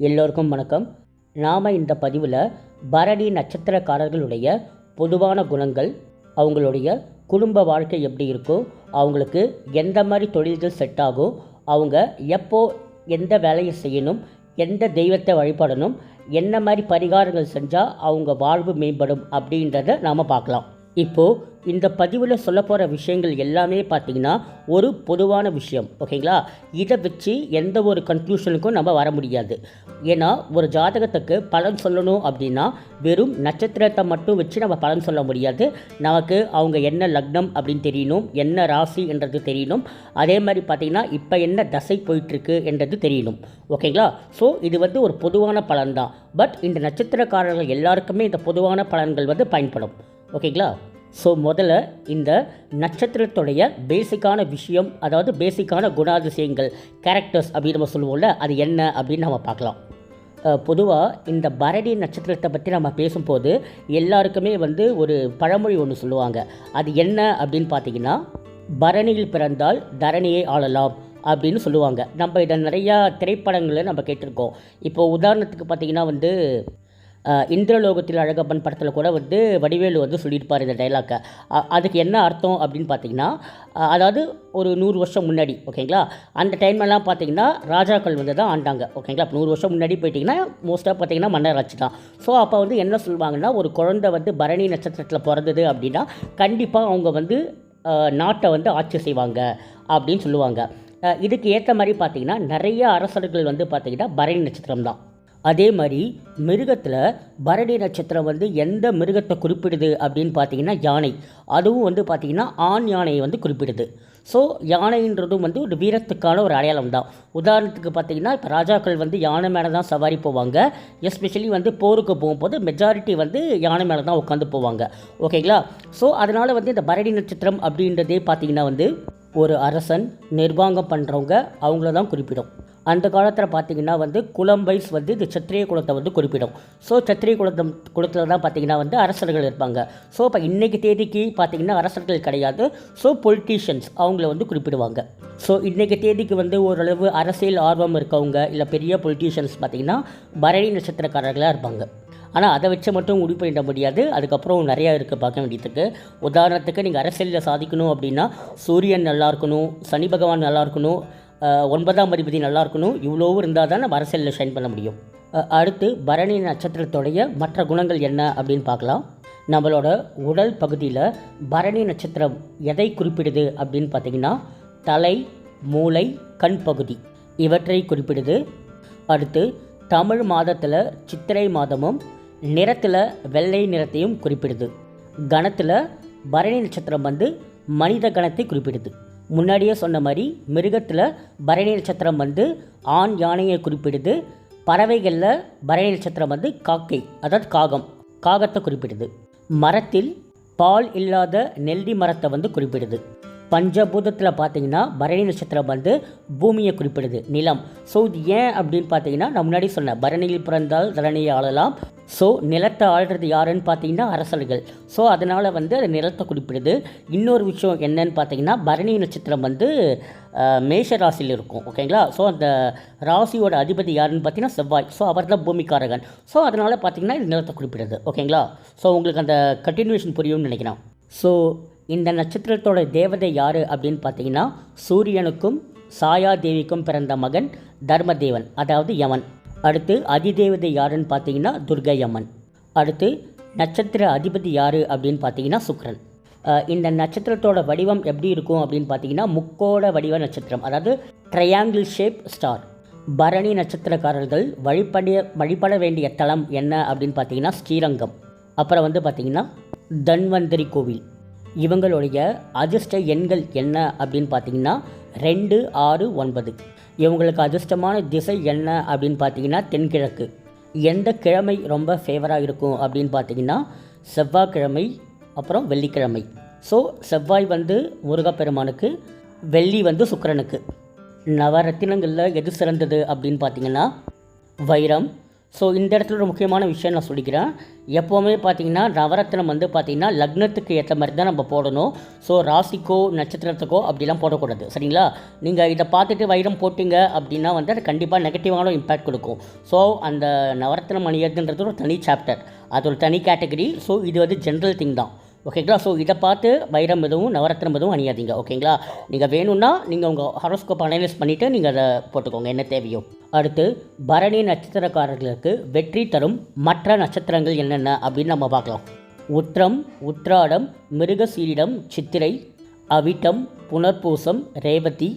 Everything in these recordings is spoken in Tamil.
எல்லோருக்கும் வணக்கம். நாம் இந்த பதிவில் பரணி நட்சத்திரக்காரர்களுடைய பொதுவான குணங்கள் அவங்களுடைய குடும்ப வாழ்க்கை எப்படி இருக்கும் அவங்களுக்கு எந்த மாதிரி தொழில்கள் செட் ஆகும் அவங்க எப்போ எந்த வேலையை செய்யணும் எந்த தெய்வத்தை வழிபடணும் என்ன மாதிரி பரிகாரங்கள் செஞ்சால் அவங்க வாழ்வு மேம்படும் அப்படின்றத நாம் பார்க்கலாம். இப்போது இந்த பதிவில் சொல்ல போகிற விஷயங்கள் எல்லாமே பார்த்தீங்கன்னா ஒரு பொதுவான விஷயம் ஓகேங்களா? இதை வச்சு எந்த ஒரு கன்க்ளூஷனுக்கும் நம்ம வர முடியாது. ஏன்னா ஒரு ஜாதகத்துக்கு பலன் சொல்லணும் அப்படின்னா வெறும் நட்சத்திரத்தை மட்டும் வச்சு நம்ம பலன் சொல்ல முடியாது. நமக்கு அவங்க என்ன லக்னம் அப்படின்னு தெரியணும் என்ன ராசி என்றது தெரியணும். அதே மாதிரி பார்த்தீங்கன்னா இப்போ என்ன தசை போயிட்டுருக்கு என்றது தெரியணும் ஓகேங்களா? ஸோ இது வந்து ஒரு பொதுவான பலன் தான் பட் இந்த நட்சத்திரக்காரர்கள் எல்லாருக்குமே இந்த பொதுவான பலன்கள் வந்து பயன்படும் ஓகேங்களா? ஸோ முதல்ல இந்த நட்சத்திரத்துடைய பேசிக்கான விஷயம் அதாவது பேசிக்கான குணாதிசயங்கள் கேரக்டர்ஸ் அப்படின்னு நம்ம சொல்லுவோம்ல அது என்ன அப்படின்னு நம்ம பார்க்கலாம். பொதுவாக இந்த பரணி நட்சத்திரத்தை பற்றி நம்ம பேசும்போது எல்லாருக்குமே வந்து ஒரு பழமொழி ஒன்று சொல்லுவாங்க. அது என்ன அப்படின்னு பார்த்தீங்கன்னா பரணியில் பிறந்தால் தரணியை ஆளலாம் அப்படின்னு சொல்லுவாங்க. நம்ம இதை நிறையா திரைப்படங்களை நம்ம கேட்டிருக்கோம். இப்போ உதாரணத்துக்கு பார்த்தீங்கன்னா வந்து இந்திரலோகத்தில் அழகப்பன் படத்தில் கூட வந்து வடிவேலு வந்து சொல்லியிருப்பார் இந்த டைலாக்கை அதுக்கு என்ன அர்த்தம் அப்படின்னு பார்த்தீங்கன்னா அதாவது ஒரு நூறு வருஷம் முன்னாடி ஓகேங்களா? அந்த டைம்லலாம் பார்த்தீங்கன்னா ராஜாக்கள் வந்து தான் ஆண்டாங்க ஓகேங்களா? இப்போ நூறு வருஷம் முன்னாடி போயிட்டிங்கன்னா மோஸ்ட்டாக பார்த்தீங்கன்னா மன்னர் ஆட்சி தான். ஸோ அப்போ வந்து என்ன சொல்லுவாங்கன்னா ஒரு குழந்தை வந்து பரணி நட்சத்திரத்தில் பிறந்தது அப்படின்னா கண்டிப்பாக அவங்க வந்து நாட்டை வந்து ஆட்சி செய்வாங்க அப்படின்னு சொல்லுவாங்க. இதுக்கு ஏற்ற மாதிரி பார்த்தீங்கன்னா நிறைய அரசர்கள் வந்து பார்த்தீங்கன்னா பரணி நட்சத்திரம் தான். அதே மாதிரி மிருகத்தில் பரணி நட்சத்திரம் வந்து எந்த மிருகத்தை குறிப்பிடுது அப்படின்னு பார்த்தீங்கன்னா யானை. அதுவும் வந்து பார்த்திங்கன்னா ஆண் யானையை வந்து குறிப்பிடுது. ஸோ யானைன்றதும் வந்து ஒரு வீரத்துக்கான ஒரு அடையாளம் தான். உதாரணத்துக்கு பார்த்தீங்கன்னா இப்போ ராஜாக்கள் வந்து யானை மேலே தான் சவாரி போவாங்க. எஸ்பெஷலி வந்து போருக்கு போகும்போது மெஜாரிட்டி வந்து யானை மேலே தான் உட்காந்து போவாங்க. ஓகேங்களா ஸோ அதனால் வந்து இந்த பரணி நட்சத்திரம் அப்படின்றதே பார்த்தீங்கன்னா வந்து ஒரு அரசன் நிர்வாகம் பண்ணுறவங்க அவங்கள தான் குறிப்பிடும். அந்த காலத்தில் பார்த்திங்கன்னா வந்து குலம் வைஸ் வந்து இந்த சத்திரிய குலத்தை வந்து குறிப்பிடும். ஸோ சத்திரிய குலத்தம் குலத்தில் தான் பார்த்தீங்கன்னா வந்து அரசர்கள் இருப்பாங்க. ஸோ இப்போ இன்றைக்கி தேதிக்கு பார்த்தீங்கன்னா அரசர்கள் கிடையாது. ஸோ பொலிட்டீஷியன்ஸ் அவங்கள வந்து குறிப்பிடுவாங்க. ஸோ இன்றைக்கி தேதிக்கு வந்து ஓரளவு அரசியல் ஆர்வம் இருக்கவங்க இல்லை பெரிய பொலிட்டீஷியன்ஸ் பார்த்திங்கன்னா பரணி நட்சத்திரக்காரர்களாக இருப்பாங்க. ஆனால் அதை வச்சு மட்டும் முடிவு பண்ணிட முடியாது. அதுக்கப்புறம் நிறையா இருக்குது பார்க்க வேண்டியதுக்கு. உதாரணத்துக்கு நீங்கள் அரசியலில் சாதிக்கணும் அப்படின்னா சூரியன் நல்லா இருக்கணும் சனி பகவான் நல்லா இருக்கணும் ஒன்பதாம் அதிபதி நல்லா இருக்கணும் இவ்வளோவும் இருந்தால் தான் நம்ம அரசியலில் ஷைன் பண்ண முடியும். அடுத்து பரணி நட்சத்திரத்துடைய மற்ற குணங்கள் என்ன அப்படின்னு பார்க்கலாம். நம்மளோட உடல் பகுதியில் பரணி நட்சத்திரம் எதை குறிப்பிடுது அப்படின்னு பார்த்தீங்கன்னா தலை மூளை கண் பகுதி இவற்றை குறிப்பிடுது. அடுத்து தமிழ் மாதத்தில் சித்திரை மாதமும் நிறத்தில் வெள்ளை நிறத்தையும் குறிப்பிடுது. கணத்தில் பரணி நட்சத்திரம் வந்து மனித கணத்தை குறிப்பிடுது. முன்னாடியே சொன்ன மாதிரி மிருகத்தில் பரணி நட்சத்திரம் வந்து ஆண் யானையை குறிப்பிடுது பறவைகளில் பரணி நட்சத்திரம் வந்து காக்கை அதாவது காகம் காகத்தை குறிப்பிடுது. மரத்தில் பால் இல்லாத நெல்லி மரத்தை வந்து குறிப்பிடுது. பஞ்சபூதத்தில் பார்த்தீங்கன்னா பரணி நட்சத்திரம் வந்து பூமியை குறிப்பிடுது நிலம். ஸோ இது ஏன் அப்படின்னு பார்த்தீங்கன்னா நான் முன்னாடி சொன்னேன் பரணியில் பிறந்தால் தரணியை ஆளலாம். ஸோ நிலத்தை ஆள்றது யாருன்னு பார்த்தீங்கன்னா அரசர்கள். ஸோ அதனால் வந்து அது நிலத்தை குறிப்பிடுது. இன்னொரு விஷயம் என்னன்னு பார்த்தீங்கன்னா பரணி நட்சத்திரம் வந்து மேஷ ராசியில் இருக்கும் ஓகேங்களா ஸோ அந்த ராசியோட அதிபதி யாருன்னு பார்த்தீங்கன்னா செவ்வாய். ஸோ அவர் தான் பூமிக்காரகன். ஸோ அதனால் பார்த்தீங்கன்னா இது நிலத்தை குறிப்பிடுது ஓகேங்களா ஸோ உங்களுக்கு அந்த கண்டினியூஷன் புரியும்னு நினைக்கிறேன். ஸோ இந்த நட்சத்திரத்தோட தேவதை யார் அப்படின்னு பார்த்தீங்கன்னா சூரியனுக்கும் சாயா தேவிக்கும் பிறந்த மகன் தர்மதேவன் அதாவது யமன். அடுத்து அதிதேவதை யாருன்னு பார்த்தீங்கன்னா துர்கை யமன் அடுத்து நட்சத்திர அதிபதி யார் அப்படின்னு பார்த்தீங்கன்னா சுக்ரன். இந்த நட்சத்திரத்தோட வடிவம் எப்படி இருக்கும் அப்படின்னு பார்த்தீங்கன்னா முக்கோட வடிவ நட்சத்திரம் அதாவது ட்ரையாங்கிள் ஷேப் ஸ்டார் பரணி நட்சத்திரக்காரர்கள் வழிபடிய வழிபட வேண்டிய தலம் என்ன அப்படின்னு பார்த்தீங்கன்னா ஸ்ரீரங்கம். அப்புறம் வந்து பார்த்தீங்கன்னா தன்வந்திரி கோவில். இவங்களுடைய அதிர்ஷ்ட எண்கள் என்ன அப்படின்னு பார்த்தீங்கன்னா ரெண்டு ஆறு ஒன்பது. இவங்களுக்கு அதிர்ஷ்டமான திசை என்ன அப்படின்னு பார்த்தீங்கன்னா தென்கிழக்கு. எந்த கிழமை ரொம்ப ஃபேவராக இருக்கும் அப்படின்னு பார்த்தீங்கன்னா செவ்வாய்க்கிழமை அப்புறம் வெள்ளிக்கிழமை. ஸோ செவ்வாய் வந்து முருகப்பெருமானுக்கு வெள்ளி வந்து சுக்கிரனுக்கு. நவரத்தினங்களில் எது சிறந்தது அப்படின்னு பார்த்தீங்கன்னா வைரம் ஸோ இந்த இடத்துல ஒரு முக்கியமான விஷயம் நான் சொல்லிக்கிறேன். எப்போவுமே பார்த்தீங்கன்னா நவரத்னம் வந்து பார்த்திங்கன்னா லக்னத்துக்கு ஏற்ற மாதிரி தான் நம்ம போடணும். ஸோ ராசிக்கோ நட்சத்திரத்துக்கோ அப்படிலாம் போடக்கூடாது. சரிங்களா? நீங்கள் இதை பார்த்துட்டு வைரம் போட்டிங்க அப்படின்னா வந்து அது கண்டிப்பாக நெகட்டிவான இம்பேக்ட் கொடுக்கும். ஸோ அந்த நவரத்னம் அணியதுன்றது ஒரு தனி சாப்டர் அது ஒரு தனி கேட்டகரி ஸோ இது வந்து ஜென்ரல் திங் தான். ஓகேங்களா? ஸோ இதை பார்த்து வைரம் எதுவும் நவரத்னம் எதுவும் அணியாதீங்க. ஓகேங்களா? நீங்கள் வேணும்னா நீங்கள் உங்கள் ஹாரோஸ்கோப் அனலைஸ் பண்ணிவிட்டு நீங்கள் அதை போட்டுக்கோங்க. என்ன தேவையோ. அடுத்து பரணி நட்சத்திரக்காரர்களுக்கு வெற்றி தரும் மற்ற நட்சத்திரங்கள் என்னென்ன அப்படின்னு நம்ம பார்க்கலாம். உத்திரம் உத்ராடம் மிருகசீரிடம் சித்திரை அவிட்டம் புனர்பூசம் ரேவதி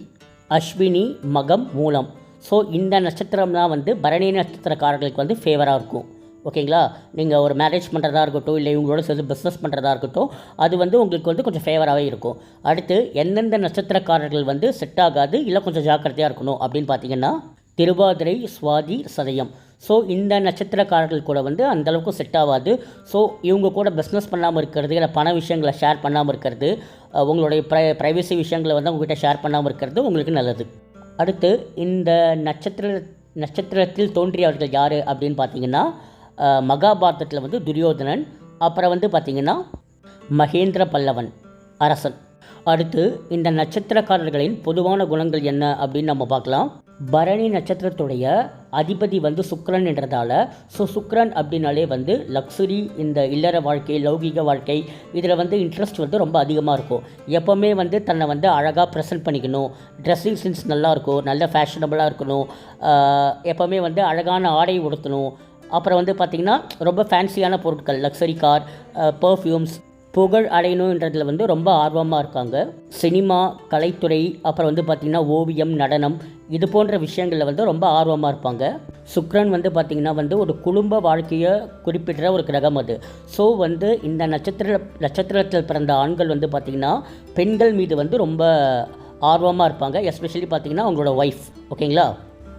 அஸ்வினி மகம் மூலம். ஸோ இந்த நட்சத்திரம்லாம் வந்து பரணி நட்சத்திரக்காரர்களுக்கு வந்து ஃபேவராக இருக்கும். ஓகேங்களா? நீங்கள் ஒரு மேரேஜ் பண்ணுறதா இருக்கட்டும் இல்லை இவங்களோட சேர்ந்து பிஸ்னஸ் பண்ணுறதா இருக்கட்டும் அது வந்து உங்களுக்கு வந்து கொஞ்சம் ஃபேவராகவே இருக்கும். அடுத்து எந்தெந்த நட்சத்திரக்காரர்கள் வந்து செட் ஆகாது இல்லை கொஞ்சம் ஜாக்கிரதையாக இருக்கணும் அப்படின்னு பார்த்தீங்கன்னா திருவாதிரை சுவாதி சதயம். ஸோ இந்த நட்சத்திரக்காரர்கள் கூட வந்து அந்தளவுக்கு செட் ஆகாது. ஸோ இவங்க கூட பிஸ்னஸ் பண்ணாமல் இருக்கிறது இல்லை பண விஷயங்களை ஷேர் பண்ணாமல் இருக்கிறது உங்களுடைய ப்ரை ப்ரைவசி விஷயங்களை வந்து உங்ககிட்ட ஷேர் பண்ணாமல் இருக்கிறது உங்களுக்கு நல்லது. அடுத்து இந்த நட்சத்திர நட்சத்திரத்தில் தோன்றியவர்கள் யார் அப்படின்னு பார்த்தீங்கன்னா மகாபாரதத்தில் வந்து துரியோதனன் அப்புறம் வந்து பார்த்தீங்கன்னா மகேந்திர பல்லவன் அரசன். அடுத்து இந்த நட்சத்திரக்காரர்களின் பொதுவான குணங்கள் என்ன அப்படின்னு நம்ம பார்க்கலாம். பரணி நட்சத்திரத்துடைய அதிபதி வந்து சுக்ரன் என்றதால ஸோ சுக்ரன் அப்படின்னாலே வந்து லக்ஸுரி இந்த இல்லற வாழ்க்கை லௌகிக வாழ்க்கை இதில் வந்து இன்ட்ரெஸ்ட் வந்து ரொம்ப அதிகமாக இருக்கும். எப்போவுமே வந்து தன்னை வந்து அழகாக ப்ரெசென்ட் பண்ணிக்கணும். ட்ரெஸ்ஸிங் சென்ஸ் நல்லாயிருக்கும் நல்ல ஃபேஷனபுளாக இருக்கணும். எப்போவுமே வந்து அழகான ஆடை உடுத்தணும். அப்புறம் வந்து பார்த்திங்கன்னா ரொம்ப ஃபேன்சியான பொருட்கள் லக்ஸரி கார் பர்ஃப்யூம்ஸ் புகழ் அடையணுன்றதுல வந்து ரொம்ப ஆர்வமாக இருக்காங்க. சினிமா கலைத்துறை அப்புறம் வந்து பார்த்திங்கன்னா ஓவியம் நடனம் இது போன்ற விஷயங்களில் வந்து ரொம்ப ஆர்வமாக இருப்பாங்க. சுக்ரன் வந்து பார்த்திங்கன்னா வந்து ஒரு குடும்ப வாழ்க்கையை குறிப்பிடுற ஒரு கிரகம் அது. ஸோ வந்து இந்த நட்சத்திர நட்சத்திரத்தில் பிறந்த ஆண்கள் வந்து பார்த்திங்கன்னா பெண்கள் மீது வந்து ரொம்ப ஆர்வமாக இருப்பாங்க. எஸ்பெஷலி பார்த்திங்கன்னா அவங்களோட ஒய்ஃப் ஓகேங்களா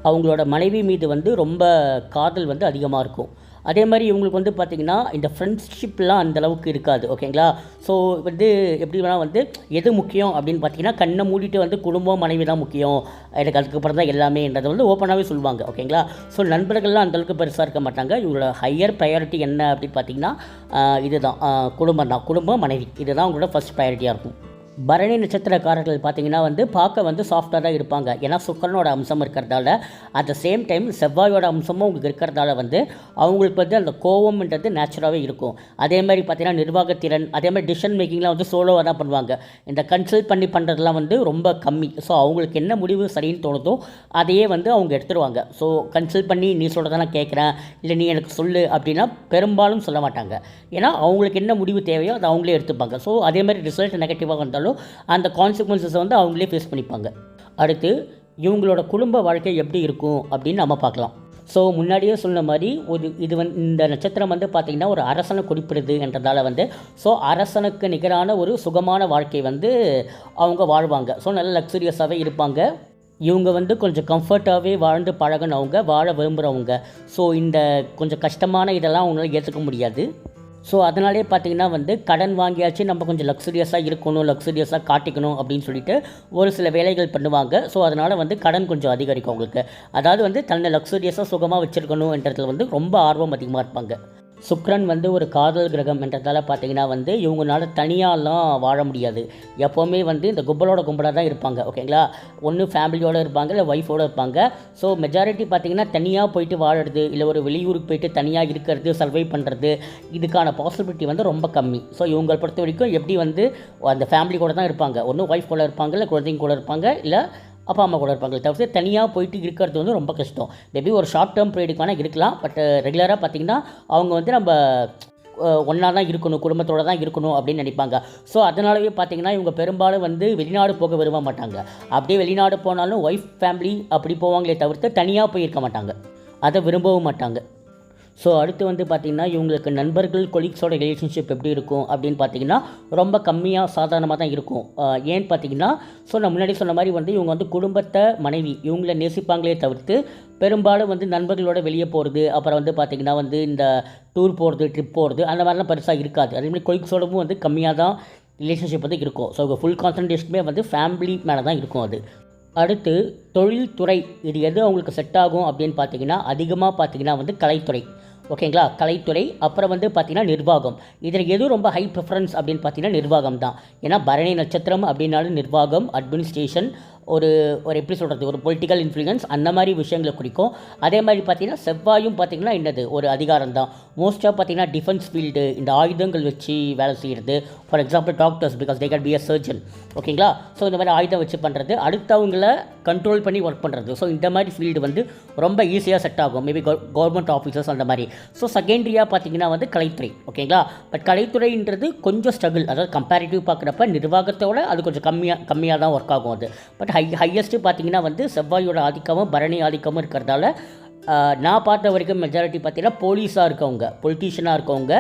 அவங்களோட மனைவி மீது வந்து ரொம்ப காதல் வந்து அதிகமாக இருக்கும். அதே மாதிரி இவங்களுக்கு வந்து பார்த்திங்கன்னா இந்த ஃப்ரெண்ட்ஷிப்லாம் அந்தளவுக்கு இருக்காது ஓகேங்களா ஸோ வந்து எப்படி வேணால் வந்து எது முக்கியம் அப்படின்னு பார்த்தீங்கன்னா கண்ணை மூடிட்டு வந்து குடும்பம் மனைவி தான் முக்கியம். எனக்கு அதுக்கப்புறம் தான் எல்லாமேன்றதை வந்து ஓப்பனாகவே சொல்லுவாங்க ஓகேங்களா ஸோ நண்பர்கள்லாம் அந்தளவுக்கு பெருசாக இருக்க மாட்டாங்க. இவங்களோட ஹையர் ப்ரையாரிட்டி என்ன அப்படின்னு பார்த்தீங்கன்னா இதுதான் குடும்பம் தான் குடும்பம் மனைவி. இதுதான் உங்களோட ஃபஸ்ட் ப்ரையாரிட்டியாக இருக்கும். பரணி நட்சத்திரக்காரர்கள் பார்த்தீங்கன்னா வந்து பார்க்க வந்து சாஃப்டாக தான் இருப்பாங்க. ஏன்னா சுக்கரனோட அம்சம் இருக்கிறதால அட் த சேம் டைம் செவ்வாயோட அம்சமும் உங்களுக்கு இருக்கிறதால வந்து அவங்களுக்கு வந்து அந்த கோவம்ன்றது நேச்சுராகவே இருக்கும். அதே மாதிரி பார்த்தீங்கன்னா நிர்வாகத்திறன் அதே மாதிரி டிசிஷன் மேக்கிங்லாம் வந்து சோலோவாக தான் பண்ணுவாங்க. இந்த கன்சல்ட் பண்ணி பண்ணுறதுலாம் வந்து ரொம்ப கம்மி. ஸோ அவங்களுக்கு என்ன முடிவு சரின்னு தோணுதோ அதையே வந்து அவங்க எடுத்துருவாங்க. ஸோ கன்சல்ட் பண்ணி நீ சொல்கிறத நான் கேட்குறேன். இல்லை நீ எனக்கு சொல்லு அப்படின்னா பெரும்பாலும் சொல்ல மாட்டாங்க. ஏன்னா அவங்களுக்கு என்ன முடிவு தேவையோ அதை அவங்களே எடுத்துப்பாங்க. ஸோ அதே மாதிரி ரிசல்ட் நெகட்டிவாக வந்தாலும் அந்த கான்சிக்வன்சஸை வந்து அவங்களே ஃபேஸ் பண்ணிப்பாங்க. அடுத்து இவங்களோட குடும்ப வாழ்க்கை எப்படி இருக்கும் அப்படின்னு நம்ம பார்க்கலாம். ஸோ முன்னாடியே சொன்ன மாதிரி ஒரு இது வந்து இந்த நட்சத்திரம் வந்து பார்த்திங்கன்னா ஒரு அரசனை குறிப்பிடுது என்றதால் வந்து ஸோ அரசனுக்கு நிகரான ஒரு சுகமான வாழ்க்கை வந்து அவங்க வாழ்வாங்க. ஸோ நல்ல லக்ஸுரியஸாகவே இருப்பாங்க. இவங்க வந்து கொஞ்சம் கம்ஃபர்ட்டாகவே வாழ்ந்து பழகினவங்க வாழ விரும்புகிறவங்க ஸோ இந்த கொஞ்சம் கஷ்டமான இதெல்லாம் அவங்களால ஏற்றுக்க முடியாது. ஸோ அதனாலே பார்த்தீங்கன்னா வந்து கடன் வாங்கியாச்சு நம்ம கொஞ்சம் லக்ஸுரியஸாக இருக்கணும் லக்ஸுரியஸாக காட்டிக்கணும் அப்படின்னு சொல்லிட்டு ஒரு சில வேலைகள் பண்ணுவாங்க. ஸோ அதனால் வந்து கடன் கொஞ்சம் அதிகரிக்கும் அவங்களுக்கு அதாவது வந்து தன்னை லக்ஸுரியஸாக சுகமாக வச்சுருக்கணுன்றதுல வந்து ரொம்ப ஆர்வம் அதிகமாக இருப்பாங்க. சுக்ரன் வந்து ஒரு காதல் கிரகம் என்றதால் பார்த்தீங்கன்னா வந்து இவங்களால தனியாலாம் வாழ முடியாது. எப்போவுமே வந்து இந்த கும்பலோட கும்பலாக தான் இருப்பாங்க. ஓகேங்களா? ஒன்று ஃபேமிலியோடு இருப்பாங்க இல்லை ஒய்ஃபோடு இருப்பாங்க. ஸோ மெஜாரிட்டி பார்த்தீங்கன்னா தனியாக போயிட்டு வாழுறது இல்லை ஒரு வெளியூருக்கு போயிட்டு தனியாக இருக்கிறது சர்வை பண்ணுறது இதுக்கான பாசிபிலிட்டி வந்து ரொம்ப கம்மி. ஸோ இவங்களை பொறுத்த வரைக்கும் எப்படி வந்து அந்த ஃபேமிலி கூட தான் இருப்பாங்க. ஒன்று ஒய்ஃப் கூட இருப்பாங்க இல்லை குழந்தைங்க கூட இருப்பாங்க இல்லை அப்பா அம்மா கூட இருப்பாங்க தவிர்த்து தனியாக போயிட்டு இருக்கிறது வந்து ரொம்ப கஷ்டம். மேபி ஒரு ஷார்ட் டேர்ம் பீரியடுக்கு வேணால் இருக்கலாம் பட் ரெகுலராக uh, பார்த்திங்கன்னா அவங்க வந்து நம்ம ஒன்றா தான் இருக்கணும் குடும்பத்தோடு தான் இருக்கணும் அப்படின்னு நினைப்பாங்க. ஸோ அதனாலவே பார்த்தீங்கன்னா இவங்க பெரும்பாலும் வந்து வெளிநாடு போக விரும்ப மாட்டாங்க. அப்படியே வெளிநாடு போனாலும் ஒய்ஃப் ஃபேமிலி அப்படி போவாங்களே தவிர்த்து தனியாக போய் இருக்க மாட்டாங்க. அதை விரும்பவும் மாட்டாங்க. ஸோ அடுத்து வந்து பார்த்திங்கன்னா இவங்களுக்கு நண்பர்கள் கொலீக்ஸோட ரிலேஷன்ஷிப் எப்படி இருக்கும் அப்படின்னு பார்த்தீங்கன்னா ரொம்ப கம்மியாக சாதாரணமாக தான் இருக்கும். ஏன்னு பார்த்தீங்கன்னா ஸோ நான் முன்னாடி சொன்ன மாதிரி வந்து இவங்க வந்து குடும்பத்தை மனைவி இவங்கள நேசிப்பாங்களே தவிர்த்து பெரும்பாலும் வந்து நண்பர்களோட வெளியே போகிறது அப்புறம் வந்து பார்த்திங்கன்னா வந்து இந்த டூர் போகிறது ட்ரிப் போகிறது அந்த மாதிரிலாம் பெருசாக இருக்காது. அதேமாதிரி கொலீக்ஸோடவும் வந்து கம்மியாக தான் ரிலேஷன்ஷிப் வந்து இருக்கும். ஸோ ஃபுல் கான்சன்ட்ரேஷனுமே வந்து ஃபேமிலி மேலே தான் இருக்கும் அது. அடுத்து தொழில்துறை இது எது அவங்களுக்கு செட் ஆகும் அப்படின்னு பார்த்தீங்கன்னா அதிகமாக பார்த்தீங்கன்னா வந்து கலைத்துறை. ஓகேங்களா? கலைத்துறை அப்புறம் வந்து பார்த்தீங்கன்னா நிர்வாகம். இதில் எது ரொம்ப ஹை ப்ரிஃபரன்ஸ் அப்படின்னு பார்த்தீங்கன்னா நிர்வாகம் தான் ஏன்னா பரணி நட்சத்திரம் அப்படின்னாலும் நிர்வாகம் அட்மினிஸ்ட்ரேஷன் ஒரு ஒரு எப்படி சொல்கிறது ஒரு பொலிட்டிக்கல் இன்ஃப்ளூயன்ஸ் அந்த மாதிரி விஷயங்களை குறிக்கும். அதே மாதிரி பார்த்தீங்கன்னா செவ்வாயும் பார்த்தீங்கன்னா என்னது ஒரு அதிகாரம் தான். மோஸ்ட்டாக பார்த்தீங்கன்னா டிஃபென்ஸ் ஃபீல்டு இந்த ஆயுதங்கள் வச்சு வேலை செய்கிறது for example doctors because they can be a surgeon ஓகேங்களா ஸோ இந்த மாதிரி ஆயுதம் வச்சு பண்ணுறது அடுத்தவங்கள கண்ட்ரோல் பண்ணி ஒர்க் பண்ணுறது ஸோ இந்த மாதிரி ஃபீல்டு வந்து ரொம்ப ஈஸியாக செட் ஆகும். மேபி கவர்மெண்ட் ஆஃபீஸர்ஸ் அந்த மாதிரி. ஸோ செகண்டரியாக பார்த்தீங்கன்னா வந்து கலைத்துறை. ஓகேங்களா பட் கலைத்துறைன்றது கொஞ்சம் ஸ்ட்ரகிள் அதாவது கம்பேரிட்டிவ் பார்க்குறப்ப நிர்வாகத்தோட அது கொஞ்சம் கம்மியாக கம்மியாக தான் ஒர்க் ஆகும் அது. பட் ஹை ஹையஸ்ட்டு பார்த்தீங்கன்னா வந்து செவ்வாயோட ஆதிக்கமும் பரணி ஆதிக்கமும் இருக்கிறதால நான் பார்த்த வரைக்கும் மெஜாரிட்டி பார்த்தீங்கன்னா போலீஸாக இருக்கவங்க பொலிட்டீஷியனாக இருக்கவங்க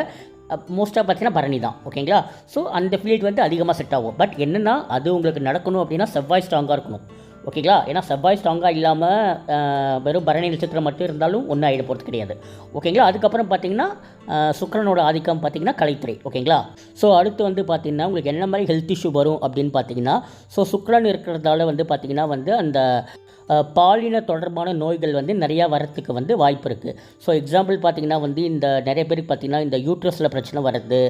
மோஸ்ட்டாக பார்த்தீங்கன்னா பரணி தான். ஓகேங்களா ஸோ அந்த ஃபீல்ட் வந்து அதிகமாக செட் ஆகும். பட் என்னென்னா அது உங்களுக்கு நடக்கணும் அப்படின்னா செவ்வாய் ஸ்ட்ராங்காக இருக்கணும். ஓகேங்களா? ஏன்னா செவ்வாய் ஸ்ட்ராங்காக இல்லாமல் வெறும் பரணி நட்சத்திரம் மட்டும் இருந்தாலும் ஒன்றும் ஆகிட போகிறது கிடையாது. ஓகேங்களா? அதுக்கப்புறம் பார்த்தீங்கன்னா சுக்கரனோட ஆதிக்கம் பார்த்தீங்கன்னா கலைத்துறை. ஓகேங்களா? ஸோ அடுத்து வந்து பார்த்திங்கன்னா உங்களுக்கு என்ன மாதிரி ஹெல்த் இஷ்யூ வரும் அப்படின்னு பார்த்தீங்கன்னா ஸோ சுக்கரன் இருக்கிறதால வந்து பார்த்திங்கன்னா வந்து அந்த பாலின தொடர்பான நோய்கள் வந்து நிறையா வரத்துக்கு வந்து வாய்ப்பு இருக்குது ஸோ எக்ஸாம்பிள் பார்த்தீங்கன்னா வந்து இந்த நிறைய பேருக்கு பார்த்தீங்கன்னா இந்த யூட்ரஸில் பிரச்சனை வருது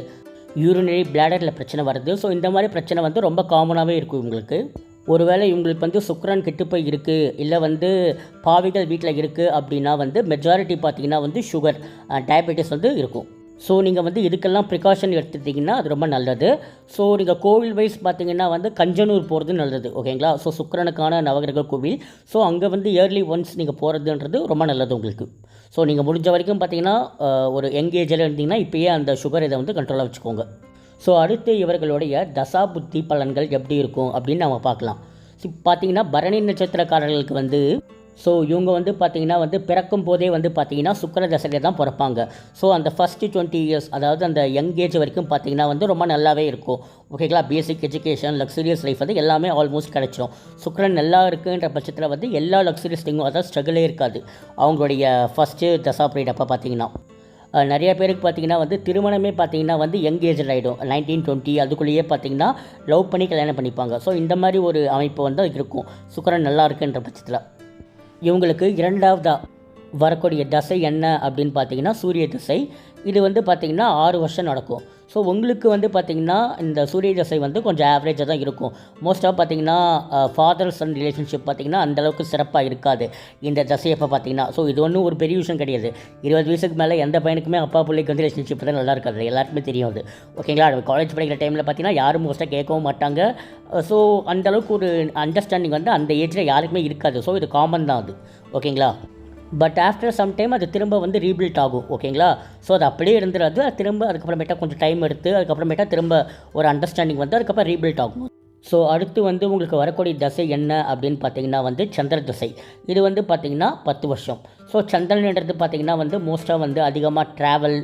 யூரினரி பிளாடரில் பிரச்சனை வருது ஸோ இந்த மாதிரி பிரச்சனை வந்து ரொம்ப காமனாகவே இருக்கும் உங்களுக்கு ஒருவேளை இவங்களுக்கு வந்து சுக்ரன் கெட்டுப்போய் இருக்குது இல்லை வந்து பாவிகள் வீட்டில் இருக்குது அப்படின்னா வந்து மெஜாரிட்டி பார்த்தீங்கன்னா வந்து சுகர் டயபெட்டிஸ் வந்து இருக்கும். ஸோ நீங்கள் வந்து இதுக்கெல்லாம் ப்ரிகாஷன் எடுத்துட்டிங்கன்னா அது ரொம்ப நல்லது. ஸோ நீங்கள் கோவில் வைஸ் பார்த்தீங்கன்னா வந்து கஞ்சனூர் போகிறது நல்லது ஓகேங்களா ஸோ சுக்கரனுக்கான நவகிரக கோவில். ஸோ அங்கே வந்து இயர்லி ஒன்ஸ் நீங்கள் போகிறதுன்றது ரொம்ப நல்லது உங்களுக்கு. ஸோ நீங்கள் முடிஞ்ச வரைக்கும் பார்த்தீங்கன்னா ஒரு யங் ஏஜில் இருந்தீங்கன்னா இப்போயே அந்த சுகர் இதை வந்து கண்ட்ரோலாக வச்சுக்கோங்க. ஸோ அடுத்து இவர்களுடைய தசா புத்தி பலன்கள் எப்படி இருக்கும் அப்படின்னு நம்ம பார்க்கலாம். ஸோ பார்த்தீங்கன்னா பரணி நட்சத்திரக்காரர்களுக்கு வந்து ஸோ இவங்க வந்து பார்த்திங்கன்னா வந்து பிறக்கும் போதே வந்து பார்த்திங்கன்னா சுக்கர தசையில் தான் பிறப்பாங்க. ஸோ அந்த ஃபஸ்ட்டு டுவெண்ட்டி இயர்ஸ் அதாவது அந்த யங் ஏஜ் வரைக்கும் பார்த்தீங்கன்னா வந்து ரொம்ப நல்லாவே இருக்கும். ஓகேங்களா பேசிக் எஜுகேஷன் லக்ஸரியஸ் லைஃப் வந்து எல்லாமே ஆல்மோஸ்ட் கிடைச்சிரும். சுக்கரன் நல்லா இருக்குன்ற பட்சத்தில் வந்து எல்லா லக்ஸரியஸ் திங்கும் அதாவது ஸ்ட்ரகிளே இருக்காது. அவங்களுடைய ஃபஸ்ட்டு தசா பீரியட் அப்போ பார்த்தீங்கன்னா. நிறைய பேருக்கு பார்த்தீங்கன்னா வந்து திருமணமே பார்த்தீங்கன்னா வந்து யங் ஏஜில் ஆகிடும் நைன்டீன் டுவெண்ட்டி அதுக்குள்ளேயே பார்த்தீங்கன்னா லவ் பண்ணி கல்யாணம் பண்ணிப்பாங்க. ஸோ இந்த மாதிரி ஒரு அமைப்பு வந்து இருக்கும். சுக்கரன் நல்லா இருக்குன்ற பட்சத்தில். இவங்களுக்கு இரண்டாவதா வரக்கூடிய தசை என்ன அப்படின்னு பார்த்தீங்கன்னா சூரிய தசை. இது வந்து பார்த்திங்கன்னா ஆறு வருஷம் நடக்கும். ஸோ உங்களுக்கு வந்து பார்த்திங்கன்னா இந்த சூரிய தசை வந்து கொஞ்சம் ஆவரேஜாக தான் இருக்கும். மோஸ்ட்டாக பார்த்திங்கன்னா ஃபாதர் சன் ரிலேஷன்ஷிப் பார்த்திங்கன்னா அந்தளவுக்கு சிறப்பாக இருக்காது. இந்த தசையப்போ பார்த்தீங்கன்னா ஸோ இது ஒன்றும் ஒரு பெரிய விஷயம் கிடையாது. இருபது வயசுக்கு மேலே எந்த பையனுக்குமே அப்பா பிள்ளைக்கு வந்து ரிலேஷன்ஷிப் தான் நல்லா இருக்காது. எல்லாருக்குமே தெரியும் அது. ஓகேங்களா காலேஜ் படிக்கிற டைமில் பார்த்தீங்கன்னா யாரும் மோஸ்ட்டாக கேட்கவும் மாட்டாங்க. ஸோ அந்தளவுக்கு ஒரு அண்டர்ஸ்டாண்டிங் வந்து அந்த ஏஜில் யாருக்குமே இருக்காது. ஸோ இது காமன் தான் அது. ஓகேங்களா பட் ஆஃப்டர் சம் டைம் அது திரும்ப வந்து ரீபில்ட் ஆகும் ஓகேங்களா ஸோ அது அப்படியே இருந்துடாது அது திரும்ப அதுக்கப்புறமேட்டா கொஞ்சம் டைம் எடுத்து அதுக்கப்புறமேட்டா திரும்ப ஒரு அண்டர்ஸ்டாண்டிங் வந்து அதுக்கப்புறம் ரீபில்ட் ஆகும். ஸோ அடுத்து வந்து உங்களுக்கு வரக்கூடிய தசை என்ன அப்படின்னு பார்த்தீங்கன்னா வந்து சந்திர தசை. இது வந்து பார்த்திங்கன்னா பத்து வருஷம். ஸோ சந்திரன்ன்றது பார்த்திங்கன்னா வந்து மோஸ்ட்டாக வந்து அதிகமாக ட்ராவல்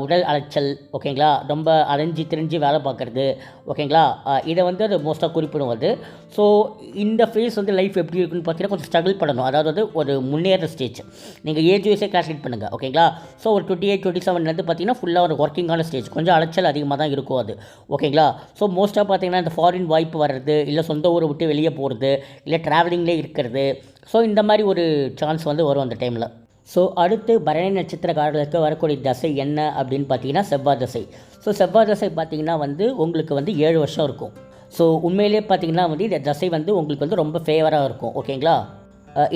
உடல் அலைச்சல் ஓகேங்களா? ரொம்ப அரைஞ்சி திரிஞ்சு வேலை பார்க்குறது ஓகேங்களா? இதை வந்து அது மோஸ்ட்டாக குறிப்பிடும் அது. ஸோ இந்த ஃபேஸ் வந்து லைஃப் எப்படி இருக்குன்னு பார்த்தீங்கன்னா கொஞ்சம் ஸ்ட்ரகிள் பண்ணணும். அதாவது ஒரு முன்னேற ஸ்டேஜ் நீங்கள் ஏஜ் வைஸே கால்குலேட் பண்ணுங்கள் ஓகேங்களா? ஸோ ஒரு டுவெண்ட்டி எயிட் டுவெண்ட்டி செவன்லேருந்து பார்த்தீங்கன்னா ஃபுல்லாக ஒரு ஒர்க்கிங்கான ஸ்டேஜ் கொஞ்சம் அலைச்சல் அதிகமாக தான் இருக்கும் அது ஓகேங்களா? ஸோ மோஸ்ட்டாக பார்த்தீங்கன்னா இந்த ஃபாரின் வாய்ப்பு வர்றது இல்லை சொந்த ஊரை விட்டு வெளியே போகிறது இல்லை ட்ராவலிங்லேயே இருக்கிறது. ஸோ இந்த மாதிரி ஒரு சான்ஸ் வந்து வரும் அந்த டைமில் ஸோ அடுத்து பரணி நட்சத்திரக்காரர்களுக்கு வரக்கூடிய தசை என்ன அப்படின்னு பார்த்தீங்கன்னா செவ்வாய் தசை. ஸோ செவ்வாய் தசை பார்த்தீங்கன்னா வந்து உங்களுக்கு வந்து ஏழு வருஷம் இருக்கும். ஸோ உண்மையிலேயே பார்த்தீங்கன்னா வந்து இந்த தசை வந்து உங்களுக்கு வந்து ரொம்ப ஃபேவராக இருக்கும். ஓகேங்களா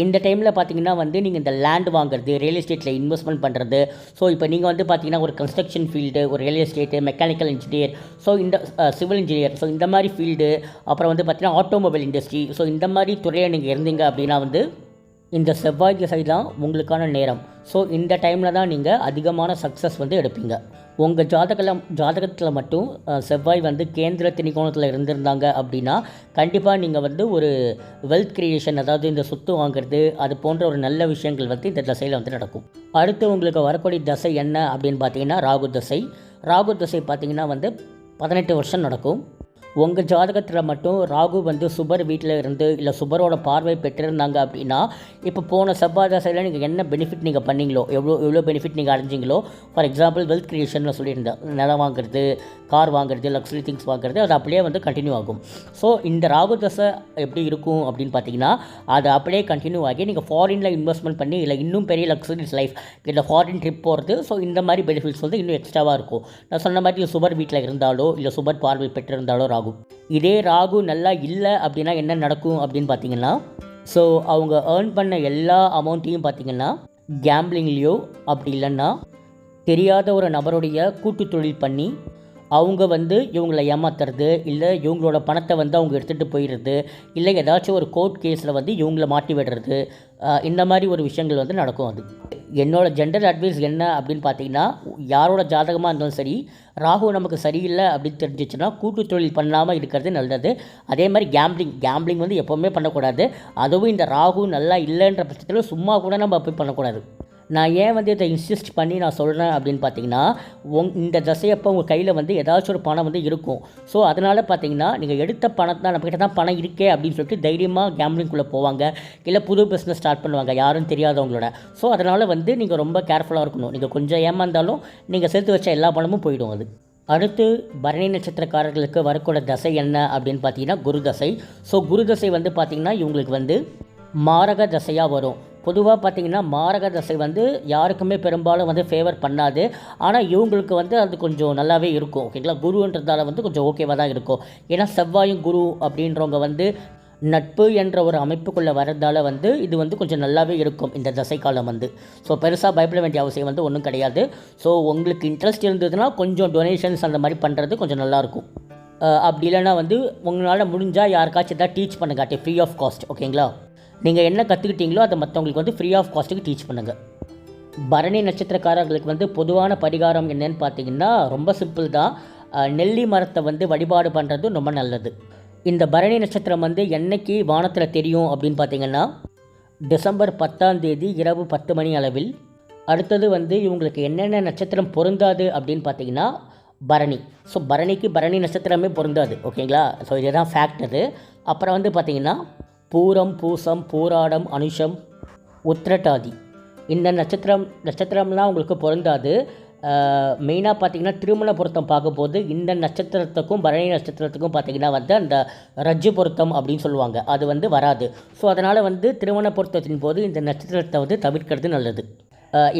இந்த டைமில் பார்த்தீங்கன்னா வந்து நீங்கள் இந்த லேண்ட் வாங்குறது ரியல் எஸ்டேட்டில் இன்வெஸ்ட்மெண்ட் பண்ணுறது ஸோ இப்போ நீங்கள் வந்து பார்த்தீங்கன்னா ஒரு கன்ஸ்ட்ரக்ஷன் ஃபீல்டு ஒரு real estate mechanical engineer so இந்த சிவில் இன்ஜினியர் ஸோ இந்த மாதிரி ஃபீல்டு அப்புறம் வந்து பார்த்தீங்கன்னா ஆட்டோமொபைல் இண்டஸ்ட்ரி ஸோ இந்த மாதிரி துறையை நீங்கள் இருந்தீங்க அப்படின்னா வந்து இந்த செவ்வாய் திசை தான் உங்களுக்கான நேரம். ஸோ இந்த டைமில் தான் நீங்கள் அதிகமான சக்ஸஸ் வந்து எடுப்பீங்க. உங்கள் ஜாதகம் ஜாதகத்தில் மட்டும் செவ்வாய் வந்து கேந்திர திணிகோணத்தில் இருந்திருந்தாங்க அப்படின்னா கண்டிப்பாக நீங்கள் வந்து ஒரு வெல்த் கிரியேஷன் அதாவது இந்த சொத்து வாங்குறது அது போன்ற ஒரு நல்ல விஷயங்கள் வந்து இந்த தசையில் வந்து நடக்கும். அடுத்து உங்களுக்கு வரக்கூடிய தசை என்ன அப்படின்னு பார்த்தீங்கன்னா ராகு தசை. ராகு தசை பார்த்திங்கன்னா வந்து பதினெட்டு வருஷம் நடக்கும். உங்கள் ஜாதகத்தில் மட்டும் ராகு வந்து சுபர் வீட்டில் இருந்து இல்லை சுபரோட பார்வை பெற்றிருந்தாங்க அப்படின்னா இப்போ போன செவ்வாய் தசையில் நீங்கள் என்ன பெனிஃபிட் நீங்கள் பண்ணீங்களோ எவ்வளோ எவ்வளோ பெனிஃபிட் நீங்கள் அடைஞ்சிங்களோ ஃபார் எக்ஸாம்பிள் வெல்த் கிரியேஷன் சொல்லியிருந்தேன் நிலம் வாங்குறது கார் வாங்குறது லக்ஸரி திங்ஸ் வாங்குறது அது அப்படியே வந்து கண்டினியூ ஆகும். ஸோ இந்த ராகு தசை எப்படி இருக்கும் அப்படின்னு பார்த்தீங்கன்னா அது அப்படியே கண்டினியூ ஆகி நீங்கள் ஃபாரினில் இன்வெஸ்ட்மெண்ட் பண்ணி இல்லை இன்னும் பெரிய லக்ஸரிஸ் லைஃப் இல்லை ஃபாரின் ட்ரிப் போகிறது ஸோ இந்த மாதிரி பெனிஃபிட்ஸ் வந்து இன்னும் எக்ஸ்ட்ராவாக இருக்கும். நான் சொன்ன மாதிரி சுபர் வீட்டில் இருந்தாலோ இல்லை சுபர் பார்வை பெற்றிருந்தாலோ ராகு இதே ராகு நல்லா இல்லை அப்படின்னா என்ன நடக்கும் அப்படின்னு பார்த்தீங்கன்னா ஸோ அவங்க ஏர்ன் பண்ண எல்லா அமௌண்ட்டையும் பார்த்தீங்கன்னா கேம்பிளிங்லேயோ அப்படி இல்லைன்னா தெரியாத ஒரு நபருடைய கூட்டு தொழில் பண்ணி அவங்க வந்து இவங்களை ஏமாத்துறது இல்லை இவங்களோட பணத்தை வந்து அவங்க எடுத்துகிட்டு போயிடுறது இல்லை ஏதாச்சும் ஒரு கோர்ட் கேஸில் வந்து இவங்கள மாட்டி விடுறது இந்த மாதிரி ஒரு விஷயங்கள் வந்து நடக்கும் அது. என்னோட ஜெண்டர் அட்வைஸ் என்ன அப்படின்னு பார்த்தீங்கன்னா யாரோட ஜாதகமாக இருந்தாலும் சரி ராகு நமக்கு சரியில்லை அப்படின்னு தெரிஞ்சிச்சுன்னா கூட்டு தொழில் பண்ணாமல் இருக்கிறது நல்லது. அதே மாதிரி கேம்பிளிங் கேம்பிளிங் வந்து எப்போவுமே பண்ணக்கூடாது. அதுவும் இந்த ராகு நல்லா இல்லைன்ற பட்சத்தில் சும்மா கூட நம்ம போய் பண்ணக்கூடாது. நான் ஏன் வந்து இதை இன்சிஸ்ட் பண்ணி நான் சொல்கிறேன் அப்படின்னு பார்த்தீங்கன்னா உங் இந்த தசையப்போ உங்கள் கையில் வந்து ஏதாச்சும் ஒரு பணம் வந்து இருக்கும். ஸோ அதனால் பார்த்தீங்கன்னா நீங்கள் எடுத்த பணத்தை தான் நம்மக்கிட்ட தான் பணம் இருக்கே அப்படின்னு சொல்லிட்டு தைரியமாக கேம்லிங்குள்ளே போவாங்க. இல்லை புது பிஸ்னஸ் ஸ்டார்ட் பண்ணுவாங்க யாரும் தெரியாதவங்களோட. ஸோ அதனால் வந்து நீங்கள் ரொம்ப கேர்ஃபுல்லாக இருக்கணும். நீங்கள் கொஞ்சம் ஏமாந்தாலும் நீங்கள் சேர்த்து வச்ச எல்லா பணமும் போயிடும் அது. அடுத்து பரணி நட்சத்திரக்காரர்களுக்கு வரக்கூட தசை என்ன அப்படின்னு பார்த்தீங்கன்னா குரு தசை. ஸோ குரு தசை வந்து பார்த்திங்கன்னா இவங்களுக்கு வந்து மாரக தசையாக வரும். பொதுவாக பார்த்தீங்கன்னா மாரக தசை வந்து யாருக்குமே பெரும்பாலும் வந்து ஃபேவர் பண்ணாது. ஆனால் இவங்களுக்கு வந்து அது கொஞ்சம் நல்லாவே இருக்கும். ஓகேங்களா குருன்றதால வந்து கொஞ்சம் ஓகேவாக தான் இருக்கும். ஏன்னா செவ்வாயும் குரு அப்படின்றவங்க வந்து நட்பு என்ற ஒரு அமைப்புக்குள்ளே வரதால வந்து இது வந்து கொஞ்சம் நல்லாவே இருக்கும் இந்த தசை காலம் வந்து. ஸோ பெருசாக பயப்பட வேண்டிய அவசியம் வந்து ஒன்றும் கிடையாது. ஸோ உங்களுக்கு இன்ட்ரெஸ்ட் இருந்ததுன்னா கொஞ்சம் டொனேஷன்ஸ் அந்த மாதிரி பண்ணுறது கொஞ்சம் நல்லாயிருக்கும் அப்படி இல்லைன்னா வந்து உங்களால் முடிஞ்சால் யாருக்காச்சும் எதாவது டீச் பண்ணுங்காட்டி ஃப்ரீ ஆஃப் காஸ்ட் ஓகேங்களா நீங்கள் என்ன கற்றுக்கிட்டீங்களோ அதை மற்றவங்களுக்கு வந்து ஃப்ரீ ஆஃப் காஸ்ட்டுக்கு டீச் பண்ணுங்கள் பரணி நட்சத்திரக்காரர்களுக்கு வந்து பொதுவான பரிகாரம் என்னன்னு பார்த்தீங்கன்னா ரொம்ப சிம்பிள் தான். நெல்லி மரத்தை வந்து வழிபாடு பண்ணுறது ரொம்ப நல்லது. இந்த பரணி நட்சத்திரம் வந்து என்னைக்கு வானத்தில் தெரியும் அப்படின்னு பார்த்தீங்கன்னா டிசம்பர் பத்தாம் தேதி இரவு பத்து மணி அளவில். அடுத்தது வந்து இவங்களுக்கு என்னென்ன நட்சத்திரம் பொருந்தாது அப்படின்னு பார்த்தீங்கன்னா பரணி. ஸோ பரணிக்கு பரணி நட்சத்திரமே பொருந்தாது ஓகேங்களா? ஸோ இதுதான் ஃபேக்ட் அது. அப்புறம் வந்து பார்த்தீங்கன்னா பூரம் பூசம் பூராடம் அனுஷம் உத்திரட்டாதி. இந்த நட்சத்திரம் நட்சத்திரம்லாம் உங்களுக்கு பொருந்தாது. மெயினாக பார்த்தீங்கன்னா திருமண பொருத்தம் பார்க்கும்போது இந்த நட்சத்திரத்துக்கும் பரணி நட்சத்திரத்துக்கும் பார்த்தீங்கன்னா வந்து அந்த ரஜ்ஜு பொருத்தம் அப்படின்னு சொல்லுவாங்க. அது வந்து வராது. ஸோ அதனால் வந்து திருமண பொருத்தத்தின் போது இந்த நட்சத்திரத்தை வந்து தவிர்க்கிறது நல்லது.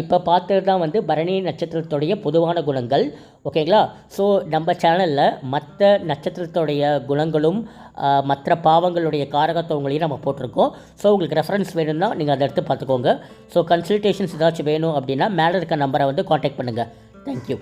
இப்போ பார்த்தது தான் வந்து பரணி நட்சத்திரத்துடைய பொதுவான குணங்கள். ஓகேங்களா ஸோ நம்ம சேனலில் மற்ற நட்சத்திரத்துடைய குணங்களும் மற்ற பாவங்களுடைய காரகத்துவங்களையும் நம்ம போட்டிருக்கோம். ஸோ உங்களுக்கு ரெஃபரன்ஸ் வேணும்னா நீங்கள் அதை எடுத்து பார்த்துக்கோங்க. ஸோ கன்சல்டேஷன்ஸ் ஏதாச்சும் வேணும் அப்படின்னா மேலே இருக்க நம்பரை வந்து காண்டாக்ட் பண்ணுங்கள் தேங்க்யூ